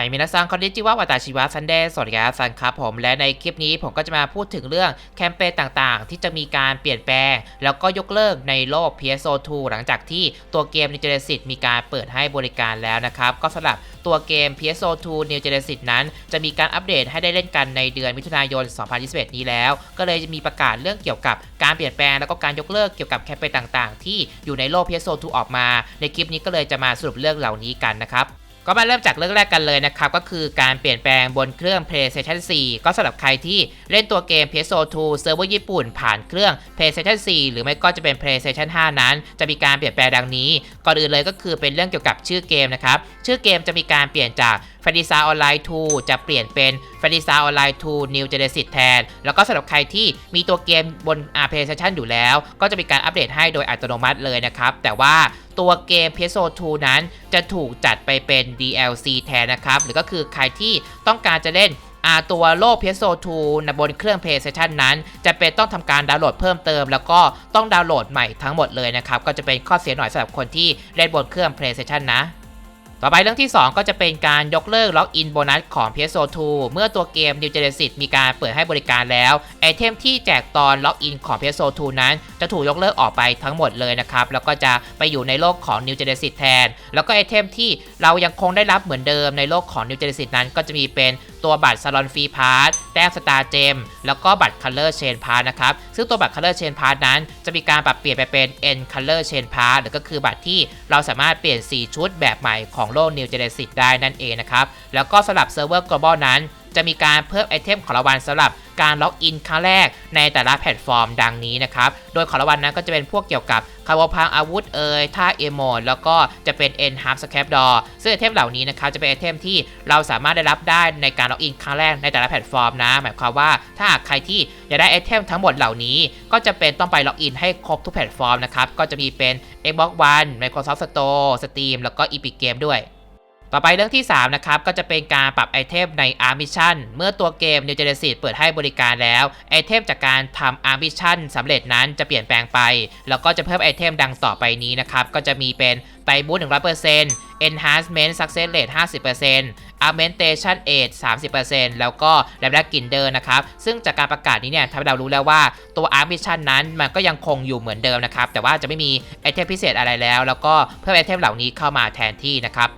ายมินาซังคอนดิจิว่าวาตาชิวะซันเดสวัสดีครับซันครับผมและในคลิปนี้ผมก็จะมาพูดถึงเรื่องแคมเปญต่างๆ ที่จะมีการเปลี่ยนแปลง แล้วก็ยกเลิกในโลก PSO2 หลังจากที่ตัวเกม New Genesis มีการเปิดให้บริการแล้วนะครับ ก็สำหรับตัวเกม PSO2 New Genesis นั้น จะมีการอัปเดตให้ได้เล่นกันในเดือนมิถุนายน 2021 นี้แล้ว ก็เลยจะมีประกาศเรื่องเกี่ยวกับการเปลี่ยนแปลงแล้วก็การยกเลิกเกี่ยวกับแคมเปญต่างๆ ที่อยู่ในโลก PSO2 ออกมา ในคลิปนี้ก็เลยจะมาสรุปเรื่องเหล่านี้กันนะครับ ก็มาเริ่มจากเรื่องแรกกันเลยนะครับ ก็คือการเปลี่ยนแปลงบนเครื่อง PlayStation 4 ก็สำหรับใครที่เล่นตัวเกม PSO2 เซิร์ฟเวอร์ญี่ปุ่น ผ่านเครื่อง PlayStation 4 หรือไม่ก็จะเป็น PlayStation 5 นั้น จะมีการเปลี่ยนแปลงดังนี้ ก่อนอื่นเลยก็คือเป็นเรื่องเกี่ยวกับชื่อเกมนะครับ ชื่อเกมจะมีการเปลี่ยนจาก f a n t a s y Online 2จะเปลี่ยนเป็น f a n t a s y Online 2 New Genesis แทน แล้วก็สำหรับใครที่มีตัวเกมบน PlayStation อยู่แล้ว ก็จะมีการอัปเดตให้โดยอัตโนมัติเลยนะครับ แต่ว่าตัวเกม PSO2 นั้นจะถูกจัดไปเป็น DLC แทนนะครับ หรือก็คือใครที่ต้องการจะเล่นตัวโลก PSO2 นะบนเครื่อง PlayStation นั้น จะเป็นต้องทำการดาวน์โหลดเพิ่มเติม แล้วก็ต้องดาวน์โหลดใหม่ทั้งหมดเลยนะครับ ก็จะเป็นข้อเสียหน่อยสำหรับคนที่เล่นบนเครื่อง PlayStation นะ ต่อไปเรื่องที่ 2 ก็จะเป็นการยกเลิกล็อกอินโบนัสของ PSO2 เมื่อตัวเกม New Genesis มีการเปิดให้บริการแล้ว ไอเทมที่แจกตอนล็อกอินของ PSO2 นั้น จะถูกยกเลิกออกไปทั้งหมดเลยนะครับ แล้วก็จะไปอยู่ในโลกของ New Genesis แทน แล้วก็ไอเทมที่เรายังคงได้รับเหมือนเดิมในโลกของ New Genesis นั้นก็จะมีเป็น ตัวบัตรซาลอนฟรีพาร์ทแต้มสตาร์เจมแล้วก็บัตร Color Chain Pass นะครับ ซึ่งตัวบัตร Color Chain Pass นั้น จะมีการปรับเปลี่ยนไปเป็น N Color Chain Pass หรือก็คือบัตรที่เราสามารถเปลี่ยน 4 ชุดแบบใหม่ของโลก New Genesis ได้นั่นเองนะครับ แล้วก็สำหรับเซิร์ฟเวอร์ global นั้น จะมีการเพิ่มไอเทมของรางวัลสำหรับการล็อกอินครั้งแรกในแต่ละแพลตฟอร์มดังนี้นะครับ โดยของรางวัลนั้นก็จะเป็นพวกเกี่ยวกับคาร์บพังอาวุธเอ่ยท่าเอโมดแล้วก็จะเป็น N h a r p s c a p d o r ซึ่งไอเทมเหล่านี้นะครับจะเป็นไอเทมที่เราสามารถได้รับได้ในการล็อกอินครั้งแรกในแต่ละแพลตฟอร์มนะ หมายความว่าถ้าหากใครที่อยากได้ไอเทมทั้งหมดเหล่านี้ ก็จะเป็นต้องไปล็อกอินให้ครบทุกแพลตฟอร์มนะครับ ก็จะมีเป็น Xbox One Microsoft Store Steam แล้วก็ Epic Game ด้วย ต่อไปเรื่องที่ 3 นะครับ ก็จะเป็นการปรับไอเทมใน Arm Mission เมื่อตัวเกม New Genesis เปิดให้บริการแล้ว ไอเทมจากการทำ Arm Mission สำเร็จนั้นจะเปลี่ยนแปลงไป แล้วก็จะเพิ่มไอเทมดังต่อไปนี้นะครับ ก็จะมีเป็นไตบูท100% Enhancement Success Rate 50% Augmentation Age 30%แล้วก็ l a b r a g i n d e r นะครับ ซึ่งจากการประกาศนี้เนี่ยทำให้เรารู้แล้วว่าตัว Arm Mission นั้นมันก็ยังคงอยู่เหมือนเดิมนะครับ แต่ว่าจะไม่มีไอเทมพิเศษอะไรแล้ว แล้วก็เพิ่มไอเทมเหล่านี้เข้ามาแทนที่นะครับ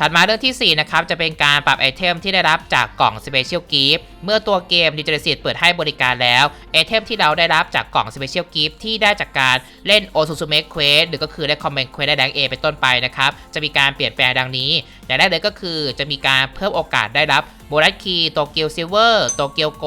ถัดมาเรื่องที่ 4 นะครับ จะเป็นการปรับไอเทมที่ได้รับจากกล่อง Special Gift เมื่อตัวเกม New Genesis เปิดให้บริการแล้ว ไอเทมที่เราได้รับจากกล่อง Special Gift ที่ได้จากการเล่น o s u s u m e Quest หรือก็คือได้ Command Quest ได้แรง A เป็นต้นไปนะครับ จะมีการเปลี่ยนแปลงดังนี้ อย่างแรกเลยก็คือจะมีการเพิ่มโอกาสได้รับโบนัสคีย์โตเกียวซิลเวอร์โตเกียวโก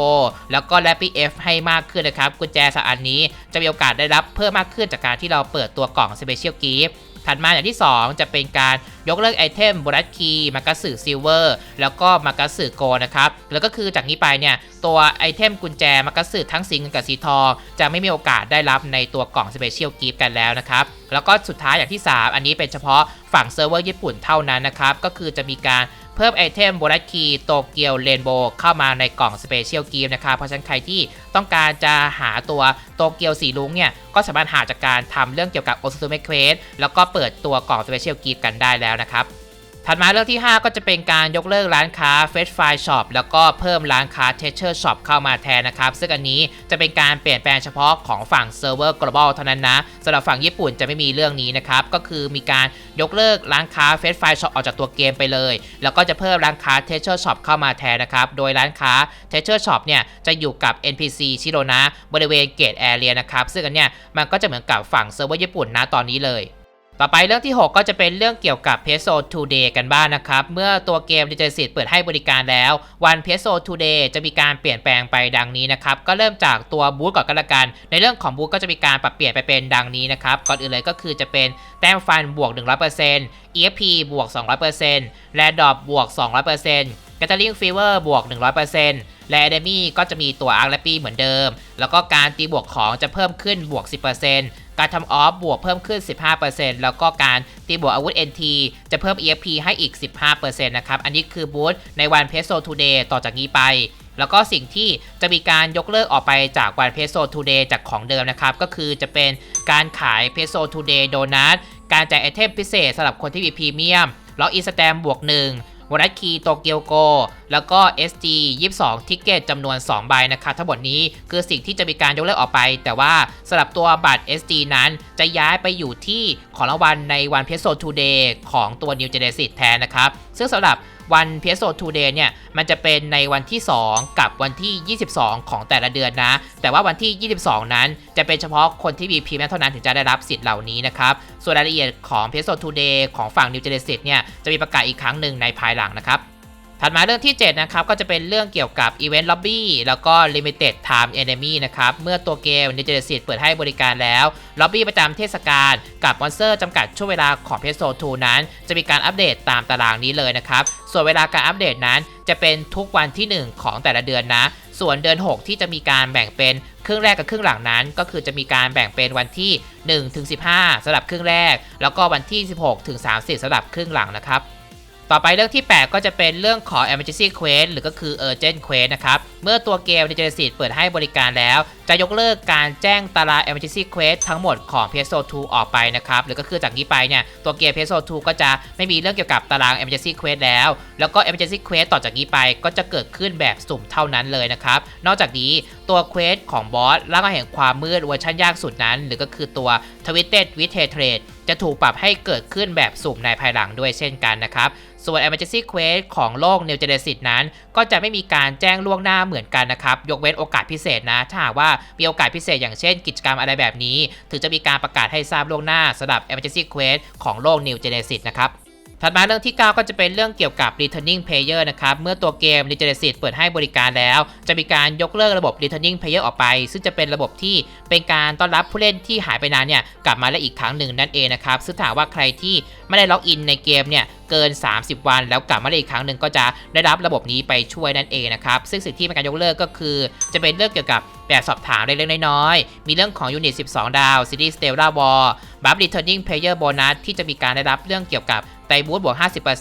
แล้วก็แรปปี้เอฟให้มากขึ้นนะครับ กุญแจสกอันนี้จะมีโอกาสได้รับเพิ่มมากขึ้นจากการที่เราเปิดตัวกล่อง Special Gift ถัดมาอย่างที่ 2 จะเป็นการยกเลิกไอเทมบรัสคีมากาสึซิลเวอร์แล้วก็มากาสึโกนะครับแล้วก็คือจากนี้ไปเนี่ยตัวไอเทมกุญแจมากาสึทั้งสีเงินกับสีทอง จะไม่มีโอกาสได้รับในตัวกล่องสเปเชียลกิฟต์กันแล้วนะครับแล้วก็สุดท้ายอย่างที่ 3 อันนี้เป็นเฉพาะฝั่งเซิร์ฟเวอร์ญี่ปุ่นเท่านั้นนะครับก็คือจะมีการ เพิ่มไอเทมโบลัสคีโตเกียวเรนโบว์เข้ามาในกล่องสเปเชียลกีมนะครับเพราะฉะนั้นใครที่ต้องการจะหาตัวโตเกียวสีลุงเนี่ยก็สามารถหาจากการทำเรื่องเกี่ยวกับโอซูซูเมเควสแล้วก็เปิดตัวกล่องสเปเชียลกีมกันได้แล้วนะครับ ถัดมาเรื่องที่ 5 ก็จะเป็นการยกเลิกร้านค้า f e s h File Shop แล้วก็เพิ่มร้านค้า Treasure Shop เข้ามาแทนนะครับ ซึ่งอันนี้จะเป็นการเปลี่ยนแปลงเฉพาะของฝั่งเซิร์ฟเวอร์ global เท่านั้นนะสำหรับฝั่งญี่ปุ่นจะไม่มีเรื่องนี้นะครับ ก็คือมีการยกเลิกร้านค้า f e s h File Shop ออกจากตัวเกมไปเลย แล้วก็จะเพิ่มร้านค้า Treasure Shop เข้ามาแทนนะครับ โดยร้านค้า Treasure Shop เนี่ยจะอยู่กับ NPC ชิโรนะบริเวณเกตแอเรียนะครับซึ่งอันเนี้ยมันก็จะเหมือนกับฝั่งเซิร์ฟเวอร์ญี่ปุ่นนะตอนนี้เลย ต่อไปเรื่องที่ 6 ก็จะเป็นเรื่องเกี่ยวกับ Peso Today กันบ้างนนะครับ เมื่อตัวเกม d i g i t a l เปิดให้บริการแล้ว วัน Peso Today จะมีการเปลี่ยนแปลงไปดังนี้นะครับ ก็เริ่มจากตัวบูธก่อนกันละกัน ในเรื่องของบูธก็จะมีการปรับเปลี่ยนไปเป็นดังนี้นะครับ ก่อนอื่นเลยก็คือจะเป็นแต้มฟันบวก 100% EFP บวก 200%แรดดอปบวก 200% Gathering Fever บวก 100%และ Enemy ก็จะมีตัว Arc และปีเหมือนเดิม แล้วก็การตีบวกของจะเพิ่มขึ้นบวก 10% การทำออฟบวกเพิ่มขึ้น 15%แล้วก็การตีบวกอาวุธ NT จะเพิ่ม EFP ให้อีก 15%นะครับ อันนี้คือบูธในวัน Peso Today ต่อจากนี้ไป แล้วก็สิ่งที่จะมีการยกเลิกออกไปจากวัน Peso Today จากของเดิมนะครับ ก็คือจะเป็นการขาย Peso Today Donut การแจกไอเทมพิเศษสำหรับคนที่มีพรีเมียมล็อกอินสแตมบวก1 วอลคีโตเกียวโก แล้วก็ SG 22 ทิกเก็ตจำนวน 2 ใบนะครับทั้งหมดนี้คือสิ่งที่จะมีการยกเลิกออกไป แต่ว่าสำหรับตัวบัตร SG นั้นจะย้ายไปอยู่ที่ของรางวัลในวันเพ s โซทูเดย์ของตัว New Genesis แทนนะครับ ซึ่งสำหรับ วัน PS Today เนี่ยมันจะเป็นในวันที่ 2 กับวันที่ 22 ของแต่ละเดือนนะ แต่ว่าวันที่ 22 นั้นจะเป็นเฉพาะคนที่มีพรีเมียมเท่านั้นถึงจะได้รับสิทธิ์เหล่านี้นะครับ ส่วนรายละเอียดของ PS Today ของฝั่ง New Genesis เนี่ยจะมีประกาศอีกครั้งหนึ่งในภายหลังนะครับ ถัดมาเรื่องที่ 7 นะครับ ก็จะเป็นเรื่องเกี่ยวกับ Event Lobby แล้วก็ Limited Time Enemy นะครับ เมื่อตัวเกม New Genesis เปิดให้บริการแล้ว ล็อบบี้ประจำเทศกาลกับมอนสเตอร์จำกัดช่วงเวลาของ PS 2นั้น จะมีการอัปเดตตามตารางนี้เลยนะครับ ส่วนเวลาการอัปเดตนั้น จะเป็นทุกวันที่ 1 ของแต่ละเดือนนะ ส่วนเดือน 6 ที่จะมีการแบ่งเป็นครึ่งแรกกับครึ่งหลังนั้น ก็คือจะมีการแบ่งเป็นวันที่1ถึง15สำหรับครึ่งแรก แล้วก็วันที่ 16ถึง30สำหรับครึ่งหลังนะครับ ต่อไปเรื่องที่ 8 ก็จะเป็นเรื่องของ Emergency Quest หรือก็คือ Urgent Quest นะครับ เมื่อตัวเกม New Genesis เปิดให้บริการแล้ว จะยกเลิกการแจ้งตาราง Emergency Quest ทั้งหมดของ PS2 ออกไปนะครับ หรือก็คือจากนี้ไปเนี่ย ตัวเกม PS2 ก็จะไม่มีเรื่องเกี่ยวกับตาราง Emergency Quest แล้ว แล้วก็ Emergency Quest ต่อจากนี้ไปก็จะเกิดขึ้นแบบสุ่มเท่านั้นเลยนะครับ นอกจากนี้ตัวเควสของบอสร่างแห่งความมืดเวอร์ชันยากสุดนั้น หรือก็คือตัว Twisted with Hatred จะถูกปรับให้เกิดขึ้นแบบสุ่มในภายหลังด้วยเช่นกันนะครับ ส่วน Emergency Quest ของโลก New Genesis นั้น ก็จะไม่มีการแจ้งล่วงหน้าเหมือนกันนะครับ ยกเว้นโอกาสพิเศษนะ ถ้าหากว่ามีโอกาสพิเศษอย่างเช่นกิจกรรมอะไรแบบนี้ ถึงจะมีการประกาศให้ทราบล่วงหน้าสำหรับ Emergency Quest ของโลก New Genesis นะครับถัดมาเรื่องที่ 9 ก็จะเป็นเรื่องเกี่ยวกับ returning player นะครับ เมื่อตัวเกม New Genesis เปิดให้บริการแล้ว จะมีการยกเลิกระบบ returning player ออกไป ซึ่งจะเป็นระบบที่เป็นการต้อนรับผู้เล่นที่หายไปนานเนี่ย กลับมาได้อีกครั้งหนึ่งนั่นเองนะครับ ซึ่งถามว่าใครที่ ไม่ได้ล็อกอินในเกมเนี่ยเกิน 30 วัน แล้วกลับมาได้อีกครั้งหนึ่งก็จะได้รับระบบนี้ไปช่วยนั่นเองนะครับซึ่งสิ่งที่เป็นการยกเลิกก็คือ จะเป็นเรื่องเกี่ยวกับแบบสอบถามเล็กๆน้อยๆมีเรื่องของยูนิต 12 ดาวซีรีส์ Stellar War บัฟ Returning Player Bonus ที่จะมีการได้รับเรื่องเกี่ยวกับไตบูทบวก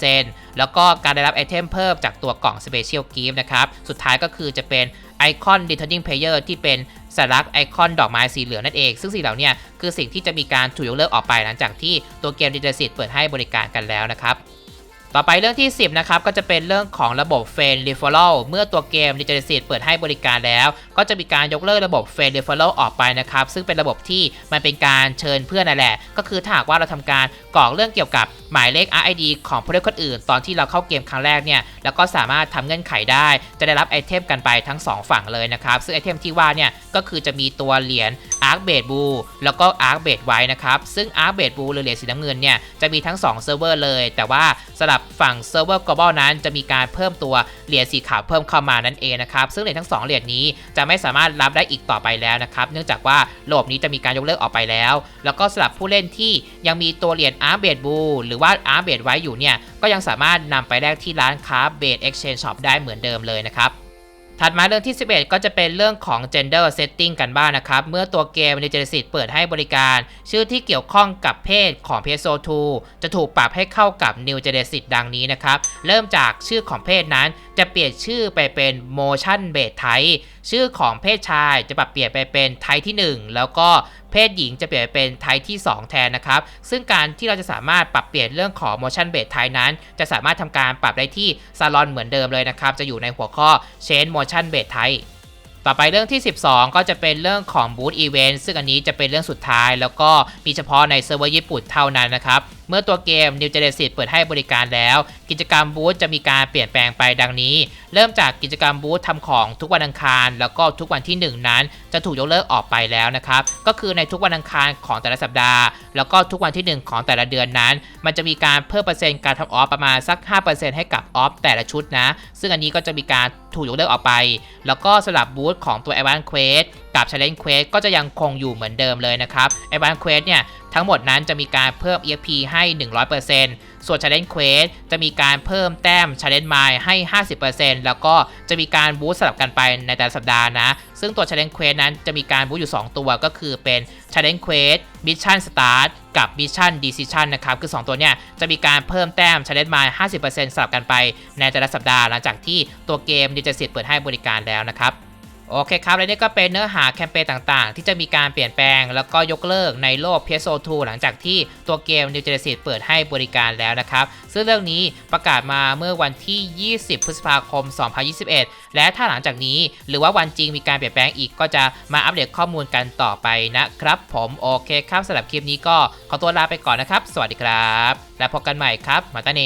50%แล้วก็การได้รับไอเทมเพิ่มจากตัวกล่อง Special Gift นะครับ สุดท้ายก็คือจะเป็น ไอคอน Returning Player ที่เป็นสัญลักษณ์ไอคอนดอกไม้สีเหลืองนั่นเอง ซึ่งสิ่งเหล่านี้คือสิ่งที่จะมีการถูกยกเลิกออกไปหลังจากที่ตัวเกมดิจิทัลเปิดให้บริการกันแล้วนะครับต่อไปเรื่องที่ 10 นะครับ ก็จะเป็นเรื่องของระบบเฟนรีฟอรัลเมื่อตัวเกม d i g i t a l เปิดให้บริการแล้ว ก็จะมีการยกเลิกระบบเฟนรีฟอรัลออกไปนะครับ ซึ่งเป็นระบบที่มันเป็นการเชิญเพื่อนนั่นแหละ ก็คือถ้าหากว่าเราทำการ กรอกเรื่องเกี่ยวกับหมายเลข RID ของผู้เล่นคนอื่น ตอนที่เราเข้าเกมครั้งแรกเนี่ยแล้วก็สามารถทำเงื่อนไขได้ จะได้รับไอเทมกันไปทั้ง 2 ฝั่งเลยนะครับ ซึ่งไอเทมที่ว่าเนี่ยก็คือจะมีตัวเหรียญ Arc b a d e Blue แล้วก็ Arc b a d e White นะครับซึ่ง Arc b a d e Blue หรือเหรียญสีน้ำเงินเนี่ยจะมีทั้ง2เซิร์ฟเวอร์เลย แต่ว่าสำหรับฝั่งเซิร์ฟเวอร์ global นั้นจะมีการเพิ่มตัวเหรียญสีขาวเพิ่มเข้ามานั่นเองนะครับซึ่งเหรียญทั้ง 2 เหรียญนี้จะไม่สามารถรับได้อีกต่อไปแล้วนะครับเนื่องจากว่าระบบนี้จะมีการยกเลิกออกไปแล้ว แล้วก็สำหรับผู้เล่นที่ยังมีตัวเหรียญ Arc b a d e Blue หรือว่า Arc b a d e ไว้อยู่เนี่ย ก็ยังสามารถนำไปแลกที่ร้านค้า b a d e Exchange Shop ได้เหมือนเดิมเลยนะครับถัดมาเรื่องที่ 11 ก็จะเป็นเรื่องของ gender setting กันบ้างนะครับ เมื่อตัวเกม New Genesis เปิดให้บริการ ชื่อที่เกี่ยวข้องกับเพศของ PS2 จะถูกปรับให้เข้ากับ New Genesis ดังนี้นะครับ เริ่มจากชื่อของเพศนั้นจะเปลี่ยนชื่อไปเป็น motion based type ชื่อของเพศชายจะปรับเปลี่ยนไปเป็นไทที่ 1 แล้วก็เพศหญิงจะเปลี่ยนไปเป็นไทที่ 2 แทนนะครับ ซึ่งการที่เราจะสามารถปรับเปลี่ยนเรื่องของ motion based type นั้น จะสามารถทำการปรับได้ที่ซาลอนเหมือนเดิมเลยนะครับ จะอยู่ในหัวข้อ change motion based type ต่อไปเรื่องที่ 12 ก็จะเป็นเรื่องของ boot Event ซึ่งอันนี้จะเป็นเรื่องสุดท้าย แล้วก็มีเฉพาะในเซิร์ฟเวอร์ญี่ปุ่นเท่านั้นนะครับ เมื่อตัวเกม New Genesis เปิดให้บริการแล้ว กิจกรรมบูธจะมีการเปลี่ยนแปลงไปดังนี้ เริ่มจากกิจกรรมบูธทำของทุกวันอังคาร แล้วก็ทุกวันที่ 1 นั้น จะถูกยกเลิกออกไปแล้วนะครับ ก็คือในทุกวันอังคารของแต่ละสัปดาห์ แล้วก็ทุกวันที่ 1 ของแต่ละเดือนนั้น มันจะมีการเพิ่มเปอร์เซ็นต์การทำออฟประมาณสัก 5%ให้กับออฟแต่ละชุดนะ ซึ่งอันนี้ก็จะมีการถูกยกเลิกออกไป แล้วก็สำหรับบูธของตัว Advanced Quest กับ Challenge Quest ก็จะยังคงอยู่เหมือนเดิมเลยนะครับ Advanced Quest เนี่ย ทั้งหมดนั้นจะมีการเพิ่ม EXP ให้ 100%ส่วน Challenge Quest จะมีการเพิ่มแต้ม Challenge Mile ให้ 50%แล้วก็จะมีการบูสต์สลับกันไปในแต่ละสัปดาห์นะ ซึ่งตัว Challenge Quest นั้นจะมีการบูสต์อยู่ 2 ตัวก็คือเป็น Challenge Quest Mission Start กับ Mission Decision นะครับ คือ 2 ตัวเนี่ยจะมีการเพิ่มแต้ม Challenge Mile 50%สลับกันไปในแต่ละสัปดาห์หลังจากที่ตัวเกมดิจิทัลเปิดให้บริการแล้วนะครับ โอเคครับและนี่ก็เป็นเนื้อหาแคมเปญต่างๆ ที่จะมีการเปลี่ยนแปลง แล้วก็ยกเลิกในโลก PSO2 หลังจากที่ตัวเกม New Genesis เปิดให้บริการแล้วนะครับ ซึ่งเรื่องนี้ประกาศมาเมื่อวันที่ 20 พฤษภาคม 2021 และถ้าหลังจากนี้หรือว่าวันจริงมีการเปลี่ยนแปลงอีกก็จะมาอัปเดตข้อมูลกันต่อไปนะครับ ผมโอเคครับสำหรับคลิปนี้ก็ขอตัวลาไปก่อนนะครับ สวัสดีครับ และพบกันใหม่ครับมาตาเน